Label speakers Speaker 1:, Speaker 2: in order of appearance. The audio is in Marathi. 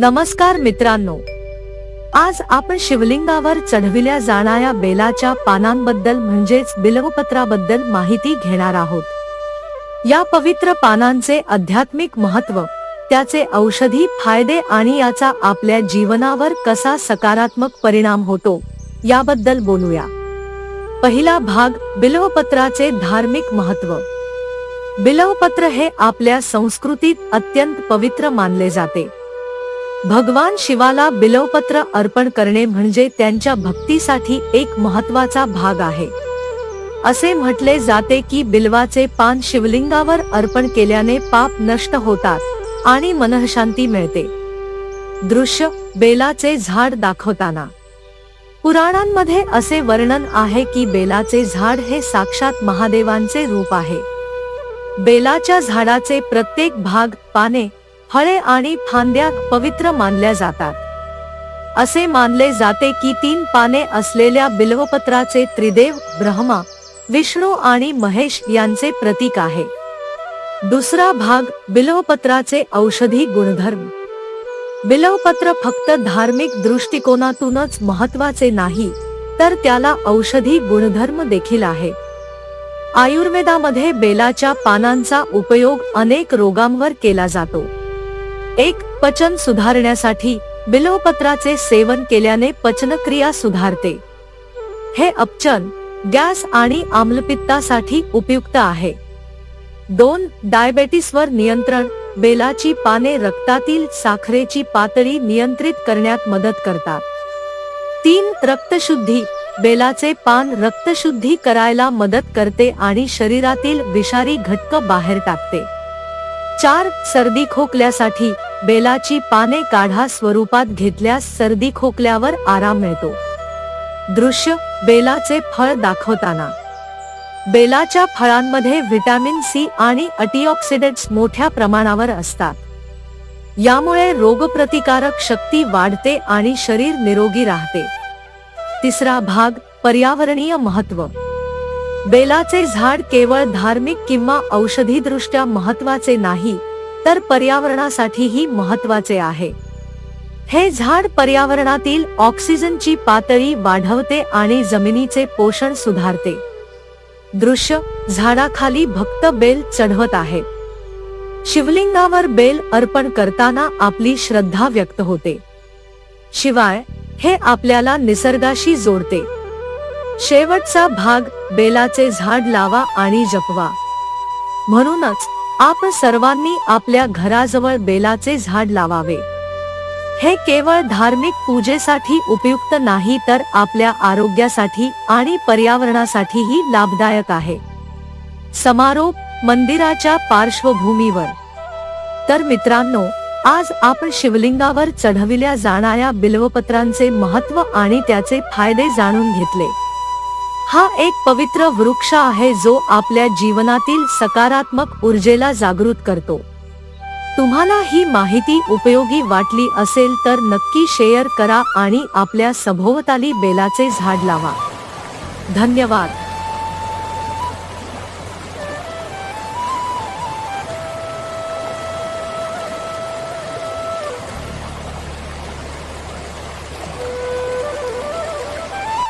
Speaker 1: नमस्कार मित्रांनो. आज आपण शिवलिंगावर चढविल्या जाणाऱ्या बेलाच्या पानांबद्दल म्हणजेच बिलवपत्राबद्दल माहिती घेणार आहोत. या पवित्र पानांचे आध्यात्मिक महत्त्व त्याचे औषधी फायदे आणि याचा आपल्या जीवनावर कसा सकारात्मक परिणाम होतो याबद्दल बोलूया. पहिला भाग बिलवपत्राचे धार्मिक महत्त्व बिलवपत्र हे आपल्या संस्कृतीत अत्यंत पवित्र मानले जाते. भगवान शिवाला बिलवपत्र अर्पण करणे म्हणजे त्यांच्या भक्तीसाठी एक महत्त्वाचा भाग आहे. असे म्हटले जाते की बिल्वाचे पान शिवलिंगावर अर्पण केल्याने पाप नष्ट होतात आणि मनःशांती मिळते. दृश्य बेलाचे झाड दाखवताना. पुराणांमध्ये असे वर्णन आहे की बेलाचे झाड हे साक्षात महादेवांचे रूप आहे. बेलाच्या झाडाचे प्रत्येक भाग पाने फळे आणि फांद्या पवित्र मानल्या जातात. असे मानले जाते की तीन पाने असलेल्या बिल्वपत्राचे त्रिदेव ब्रह्मा विष्णू आणि महेश यांचे प्रतीक आहे. दुसरा भाग बिल्वपत्राचे औषधी गुणधर्म. बिल्वपत्र फक्त धार्मिक दृष्टिकोनातूनच महत्त्वाचे नाही तर त्याला औषधी गुणधर्म देखील आहे. आयुर्वेदामध्ये बेलाच्या पानांचा उपयोग अनेक रोगांवर केला जातो. एक पचन सुधारण्यासाठी बिल्वपत्राचे सेवन केल्याने पचनक्रिया सुधारते. हे अपचन गॅस आणि आम्लपित्तासाठी उपयुक्त आहे. दोन डायबेटीसवर नियंत्रण बेलाची पाने रक्तातील साखरेची पातळी नियंत्रित करण्यात मदत करतात. तीन रक्तशुद्धी बेलाचे पान रक्तशुद्धी करायला मदत करते आणि शरीरातील विषारी घटक बाहेर टाकते. चार सर्दी खोकल्यासाठी बेलाची पाने काढा स्वरूपात घेतल्यास सर्दी खोकल्यावर आराम मिळतो. दृश्य बेलाचे फळ दाखवताना. बेलाच्या फळांमध्ये व्हिटॅमिन सी आणि अँटीऑक्सिडेंट्स मोठ्या प्रमाणावर असतात. यामुळे रोगप्रतिकारक शक्ती वाढते आणि शरीर निरोगी राहते. तिसरा भाग पर्यावरणीय महत्त्व बेलाचे झाड केवळ धार्मिक किंवा औषधीदृष्ट्या महत्त्वाचे नाही तर पर्यावरणासाठीही महत्त्वाचे आहे. हे झाड पर्यावरणातील ऑक्सिजनची पातळी वाढवते आणि जमिनीचे पोषण सुधारते. दृश्य झाडाखाली भक्त बेल चढवत आहे. शिवलिंगावर बेल अर्पण करताना आपली श्रद्धा व्यक्त होते. शिवाय हे आपल्याला निसर्गाशी जोडते. शेवटचा भाग बेलाचे झाड लावा आणि जपवा. म्हणूनच आपण सर्वांनी आपल्या घराजवळ बेलाचे झाड लावावे. हे केवळ धार्मिक पूजेसाठी उपयुक्त नाही तर आपल्या आरोग्यासाठी आणि पर्यावरणासाठीही लाभदायक आहे. समारोप मंदिराच्या पार्श्वभूमीवर. तर मित्रांनो आज आपण शिवलिंगावर चढविल्या जाणाऱ्या बिल्वपत्रांचे महत्त्व आणि त्याचे फायदे जाणून घेतले. हा एक पवित्र वृक्ष आहे जो आपल्या जीवनातील सकारात्मक ऊर्जेला जागृत करतो. तुम्हाला ही माहिती उपयोगी वाटली असेल तर नक्की शेअर करा आणि आपल्या सभोवताली बेलाचे झाड लावा. धन्यवाद.